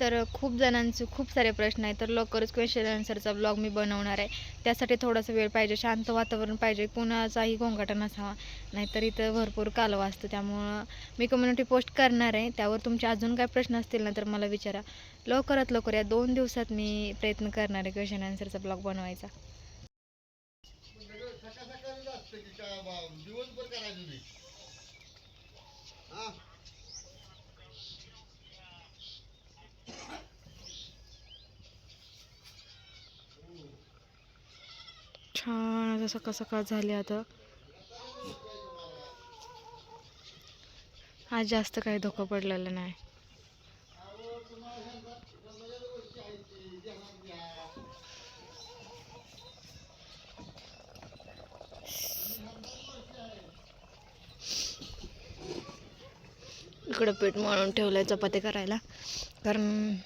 तर खूप जणांचे खूप सारे प्रश्न आहेत. तर लवकरच क्वेश्चन आन्सरचा ब्लॉग मी बनवणार आहे. त्यासाठी थोडासा वेळ पाहिजे शांत वातावरण पाहिजे. कुणाचाही गोंगाटा नसावा नाहीतर इथं भरपूर कालवा असतो. त्यामुळं मी कम्युनिटी पोस्ट करणार आहे. त्यावर तुमचे अजून काय प्रश्न असतील ना तर मला विचारा. लवकरात लवकर या दोन दिवसात मी प्रयत्न करणार आहे क्वेश्चन आन्सरचा ब्लॉग बनवायचा. दिवसभर करायचं नाही हा छान असं सकाळ सकाळ झाली आता? आज जास्त काही धोका पडलेला नाही. इकडं पीठ मळून ठेवलंय चपाती करायला. कारण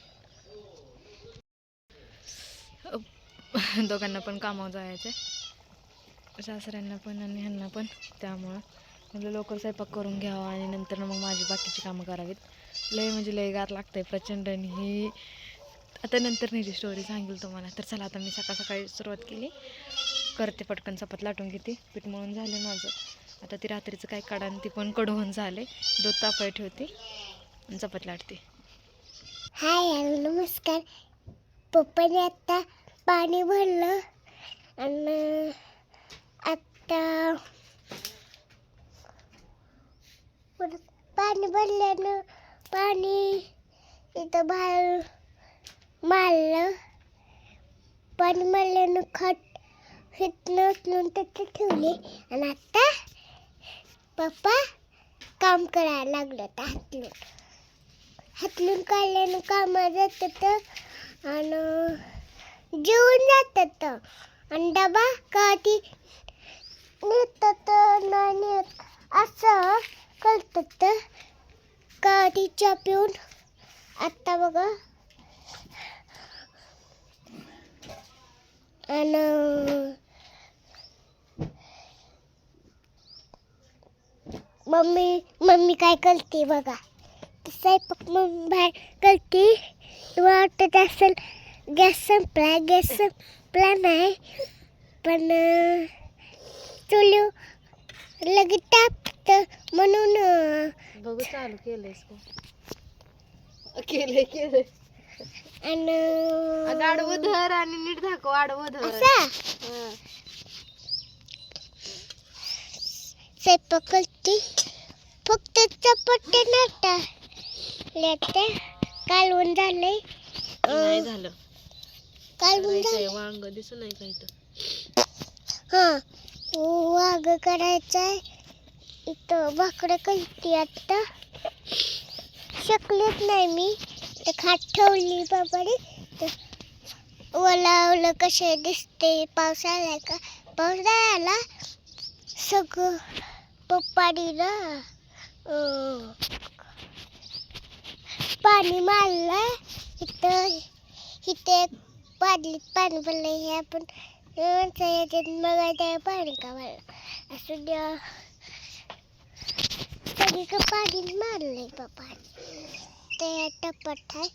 दोघांना पण कामावर जायचं आहे सासऱ्यांना पण आणि ह्यांना पण. त्यामुळं म्हटलं लवकर स्वयंपाक करून घ्यावा आणि नंतर मग माझी बाकीची कामं करावीत. लय म्हणजे लय गार आहे प्रचंड आणि ही आता नंतर ह्याची स्टोरी सांगेल तुम्हाला. तर चला आता मी सकाळ सकाळी सुरुवात केली. करते पटकन चपात लाटून घेते. पीठ मळून झाले माझं. आता ती रात्रीचं काय काढा ती पण कडवून झाले दूध तापाय ठेवते आणि चपात लाटते. हाय हॅलो नमस्कार. पप्पाने आता पाणी भरलं आणि आता पाणी भरल्यानं पाणी इथं बाहेर मारलं. पाणी मारल्यानं खट हिटनं उचलून तिथे ठेवले. आणि आता पप्पा काम करायला लागलं तर हातलून हातलून काढल्यानं कामात जातात आणि जेवून जातात. आणि डबा कधी नेतात नाही नेत असं कळतात. गाडीच्या पिऊन आत्ता बघा. आणि मम्मी मम्मी काय करते बघा. स्वयंपाक मग बाहेर करते. वाटत असेल गॅस संपला गॅस संपला नाही. पण चुली. लगेच टाकत म्हणून बघू चालू केलंयस केलंय केलंय. आणि अगं आडवं धर आणि नीट दाखव आडवं धर. असा? हं. स्वयंपाक करते. फक्त चपाती नाटा लेते. कालवून झालंय. नाही झालं. कालवून करायचंय, झालंय. वांग दिसू नाही का इथं? हा. वाग करायचंय. इथं भाकरं कळती आत्ता शकलेच नाही मी. तर खात ठेवली बाबाडी तर ओलावलं कसे दिसते पाऊस आलाय का? पाऊस नाही आला. सगळं पप्पानी ना पाणी मारलं इथं इथे बादलीत पाणी भरलं हे आपण त्या पाणी का भरलं असं द्या सगळीकडे पाणी मारलंय पप्पा ते टपट आहे.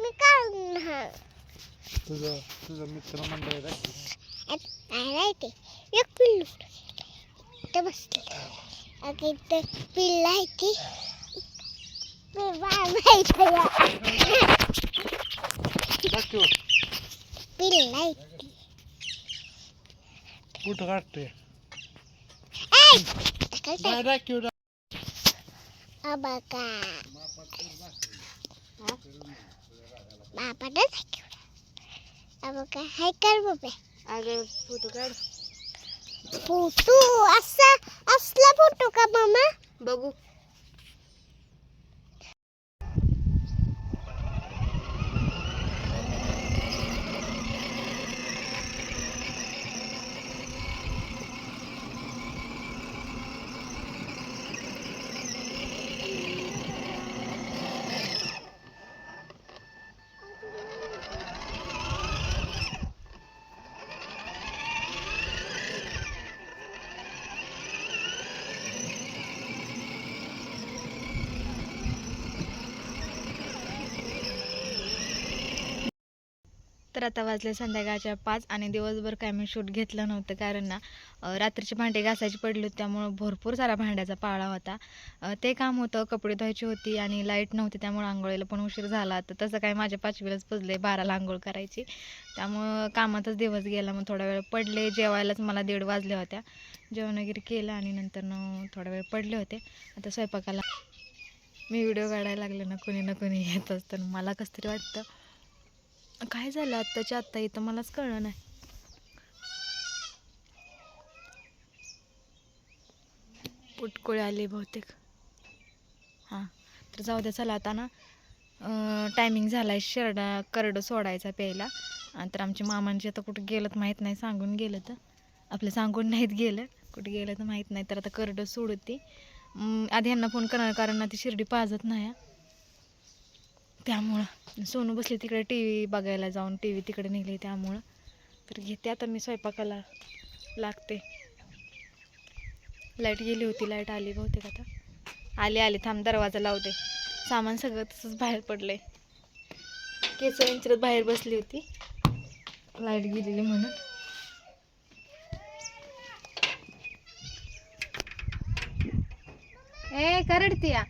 मी काढून हा तुझं तुझं मित्र मंडळ आहे ते. एक पिल्लू इथं बसलं. अगं इथं पिल्लं आहे ती. ती कुठं काढतोय? हाय कर बाबा. अगं फोटो काढ. फोटो असा असला फोटो का मामा? बघू. तर आता वाजले संध्याकाळच्या पाच आणि दिवसभर काय मी शूट घेतलं नव्हतं. कारण ना रात्रीची रात्रीचे भांडे घासायची पडली होती त्यामुळं भरपूर सारा भांड्याचा पाळा होता. ते काम होतं कपडे धुवायची होती आणि लाइट नव्हती त्यामुळं आंघोळीला पण उशीर झाला. तर तसं काय माझ्या पाचवीलाच पुजले बाराला आंघोळ करायची. त्यामुळं कामातच दिवस गेला मग थोडा वेळ पडले जेवायलाच मला दीड वाजल्या होत्या. जेवण वगैरे केलं आणि नंतर न थोडा वेळ पडले होते. आता स्वयंपाकाला मी व्हिडिओ काढायला लागले ना कोणी ना कोणी येत असतं मला कसं तरी वाटतं. काय झालं आत्ताच्या आत्ता? इथं मलाच कळलं नाही. पुटकुळे आले बहुतेक. हां तर जाऊ द्या चला आता ना. टायमिंग झाला आहे शेरडा करडं सोडायचा प्यायला. तर आमच्या मामांचे आता कुठं गेलं तर माहीत नाही सांगून गेलं तर आपलं सांगून नाहीत गेलं. कुठे गेलं तर माहीत नाही तर आता करडं सोडते. आधी यांना फोन करणार कारण ना ती शिर्डी पाजत नाही. त्यामुळं. सोनू बसली तिकडे टी व्ही बघायला जाऊन टी व्ही तिकडे नेली त्यामुळं. तर घेते आता मी स्वयंपाकाला. लागते. लाइट गेली होती लाइट आली बहुतेक आता. आली आली. थांब दरवाजा लावते सामान सगळं तसंच बाहेर पडलंय. केस विंचरत बाहेर बसली होती. लाइट गेलेली म्हणून. ए करडती या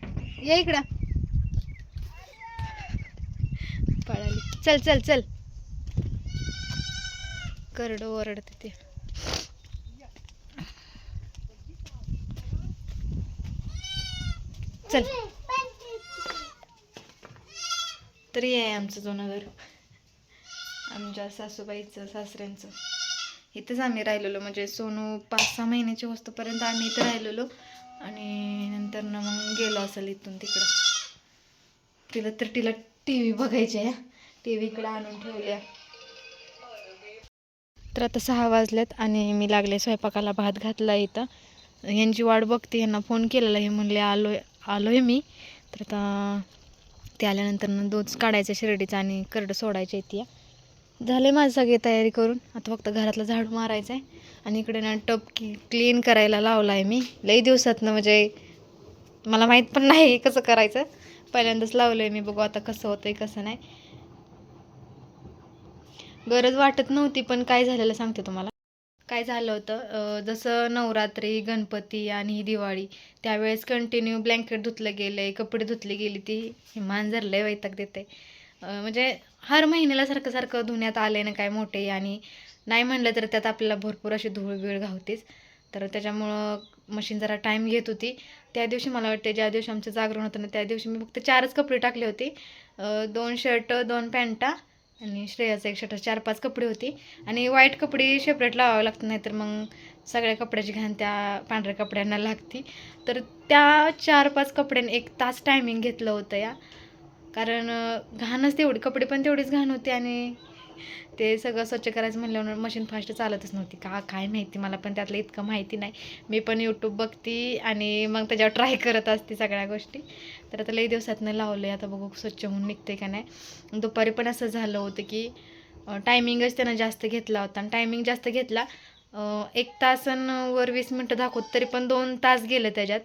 ये इकडं. चल चल चल. करड ओरडते ते. चल. तरी आहे आमचं जुनं घर. आमच्या सासूबाईचं सासऱ्यांचं. इथंच आम्ही राहिलेलो. म्हणजे सोनू पाच सहा महिन्याची होस्तपर्यंत आम्ही इथं राहिलेलो. आणि नंतर ना मग गेलो असेल इथून तिकडं. तिला तर तिला टी व्ही बघायची आहे. टी व्हीकडे इकडं आणून ठेवल्या. तर आता सहा वाजल्यात आणि मी लागले स्वयंपाकाला भात घातला इथं. यांची वाट बघते यांना फोन केलेला हे म्हणले आलो आलो आहे मी. तर आता ते आल्यानंतर दूध काढायचं शिर्डीचं आणि करडं सोडायचं आहे ती झाले माझं सगळी तयारी करून. आता फक्त घरातलं झाडू मारायचं आहे आणि इकडे ना टप की क्लीन करायला लावला आहे मी. लई दिवसातनं म्हणजे मला माहीत पण नाही कसं करायचं. पहिल्यांदाच लावलं आहे मी. बघू आता कसं होतं आहे कसं नाही. गरज वाटत नव्हती पण काय झालेलं सांगते तुम्हाला. काय झालं होतं जसं नवरात्री गणपती आणि दिवाळी त्यावेळेस कंटिन्यू ब्लँकेट धुतलं गेलं आहे कपडे धुतली गेली ती हे मांजर वैताग देते म्हणजे हर महिन्याला सारखं सारखं धुण्यात आले ना काय मोठे आणि नाही म्हणलं तर त्यात आपल्याला भरपूर अशी धूळ बीळ घावतेच. तर त्याच्यामुळं मशीन जरा टाईम घेत होती. त्या दिवशी मला वाटते ज्या दिवशी आमचं जागरण होतं ना त्या दिवशी मी फक्त चारच कपडे टाकले होते. दोन शर्ट दोन पॅन्टा आणि श्रेयाचं एक शटर चार पाच कपडे होते. आणि व्हाईट कपडे सेपरेट लावावे लागतात नाहीतर मग सगळ्या कपड्याची घाण त्या पांढऱ्या कपड्यांना लागती. तर त्या चार पाच कपड्यांनी एक तास टायमिंग घेतलं होतं या. कारण घाणच तेवढी कपडे पण तेवढीच घाण होते आणि ते सगळं स्वच्छ करायचं म्हणल्यावर मशीन फास्ट चालतच नव्हती. का काय माहिती? मला पण त्यातलं इतकं माहिती नाही. मी पण यूट्यूब बघते आणि मग त्याच्यावर ट्राय करत असते सगळ्या गोष्टी. तर आता लई दिवसातनं लावलं आहे आता बघू स्वच्छ होऊन निघते का नाही. दुपारी पण असं झालं होतं की टायमिंगच त्यानं जास्त घेतला होता. आणि टायमिंग जास्त घेतला एक तासांवर वर वीस मिनटं दाखवत तरी पण दोन तास गेलं त्याच्यात.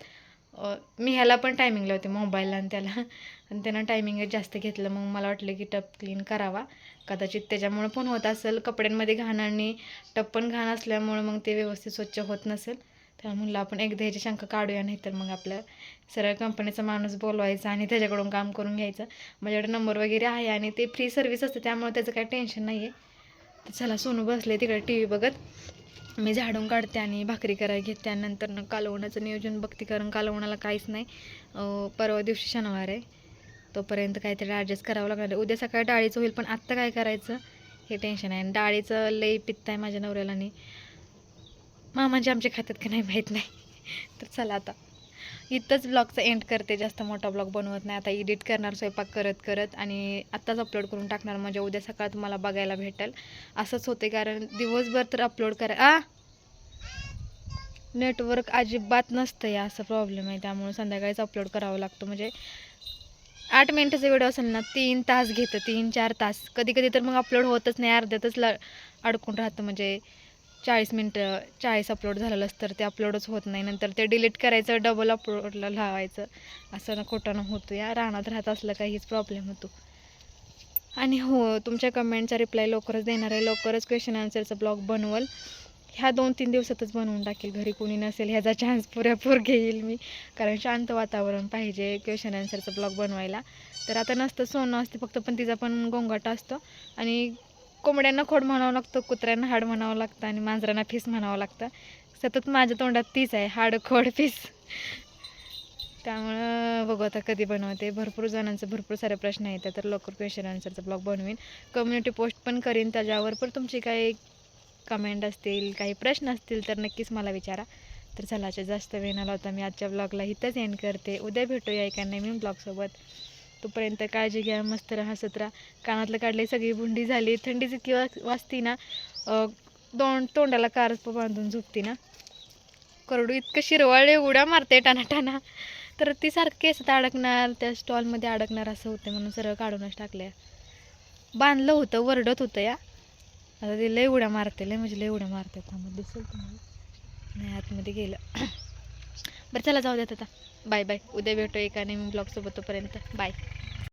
मी ह्याला पण टायमिंग लावते मोबाईलला आणि त्याला. आणि त्यांना टायमिंगच जास्त घेतलं मग मला वाटलं की टप क्लीन करावा. कदाचित त्याच्यामुळं पण होत असेल. कपड्यांमध्ये घाण आणि टप पण घाण असल्यामुळं मग ते व्यवस्थित स्वच्छ होत नसेल. तर म्हणलं आपण एकदा ह्याची शंका काढूया नाही तर मग आपलं सरळ कंपनीचा माणूस बोलवायचा आणि त्याच्याकडून काम करून घ्यायचं. माझ्याकडे नंबर वगैरे आहे आणि ते फ्री सर्व्हिस असते त्यामुळे त्याचं काही टेन्शन नाही आहे तर चला सोनू बसले तिकडे टी व्ही बघत. मी झाडून काढते आणि भाकरी करायला घेते आणि न कालवणाचं नियोजन बघते कारण कालवणाला काहीच नाही. परवा दिवशी शनिवार आहे. तोपर्यंत काहीतरी ॲडजस्ट करावं लागणार आहे. उद्या सकाळी डाळीचं होईल पण आत्ता काय करायचं? हे टेन्शन आहे. आणि डाळीचं लई पित्त आहे माझ्या नवऱ्याला आणि मामाचे आमच्या खात्यात का नाही माहीत नाही. तर चला आता. इथंच ब्लॉगचा एंड करते. जास्त मोठा ब्लॉग बनवत नाही. आता एडिट करणार स्वयंपाक करत करत आणि आत्ताच अपलोड करून टाकणार. म्हणजे उद्या सकाळ तुम्हाला बघायला भेटेल. असंच होते कारण दिवसभर तर अपलोड करा आ! नेटवर्क अजिबात नसतं या. असं प्रॉब्लेम आहे. त्यामुळे संध्याकाळीच अपलोड करावं लागतं. म्हणजे आठ मिनटाचा व्हिडिओ असेल ना तीन तास घेतं तीन चार तास. कधी कधी तर मग अपलोड होतच नाही अर्ध्यातच ल अडकून राहतं. म्हणजे चाळीस मिनटं चाळीस अपलोड झालेलं असतं तर ते अपलोडच होत नाही. नंतर ते डिलीट करायचं डबल अपलोडला लावायचं. असं ना खोटं होतो. या रानात राहत असलं काहीच प्रॉब्लेम होतो. आणि हो तुमच्या कमेंटचा रिप्लाय लवकरच देणार आहे. लवकरच क्वेश्चन आन्सरचा ब्लॉग बनवल. ह्या दोन तीन दिवसातच बनवून टाकेल घरी कोणी नसेल ह्याचा चान्स पुरेपूर घेईल मी. कारण शांत वातावरण पाहिजे क्वेश्चन आन्सरचा ब्लॉग बनवायला. तर आता नसतं सोनं असते फक्त पण तिचा पण गोंगाट असतो. आणि कोंबड्यांना खोड म्हणावं लागतं कुत्र्यांना हाड म्हणावं लागतं आणि मांजरांना फीस म्हणावं लागतं. सतत माझ्या तोंडात तीच आहे हाड खोड फीस त्यामुळं बघू आता कधी बनवते. भरपूर जणांचे भरपूर सारे प्रश्न येतात तर लवकर क्वेश्चन आन्सरचा ब्लॉग बनवीन. कम्युनिटी पोस्ट पण करीन त्याच्यावर पण तुमची काही कमेंट असतील काही प्रश्न असतील तर नक्कीच मला विचारा. तर चला जास्त वेळ न लावता मी आजच्या ब्लॉगला इथंच एंड करते. उद्या भेटूया एका नवीन ब्लॉगसोबत तोपर्यंत काळजी घ्या मस्त राहा हसत राहा. कानातलं काढले सगळी बुंडी झाली. थंडीची इतकी वाजती ना अं, दोन तोंडाला कारप बांधून झोपती ना. करडू इतकं शिरवाळे उड्या मारते टाना तर ती सारखी केसात अडकणार त्या स्टॉलमध्ये अडकणार असं होतं म्हणून सरळ काढूनच टाकल्या. बांधलं होतं वरडत होतं या. आता ते लय उड्या मारते लय म्हणजे लय उड्या मारते त्यामध्ये दिसेल तुम्हाला. नाही आतमध्ये गेलं. बरं चला जाऊ देत आता. Bye bye. उद्या भेटू एका नेहमी ब्लॉगसोबत तोपर्यंत. बाय.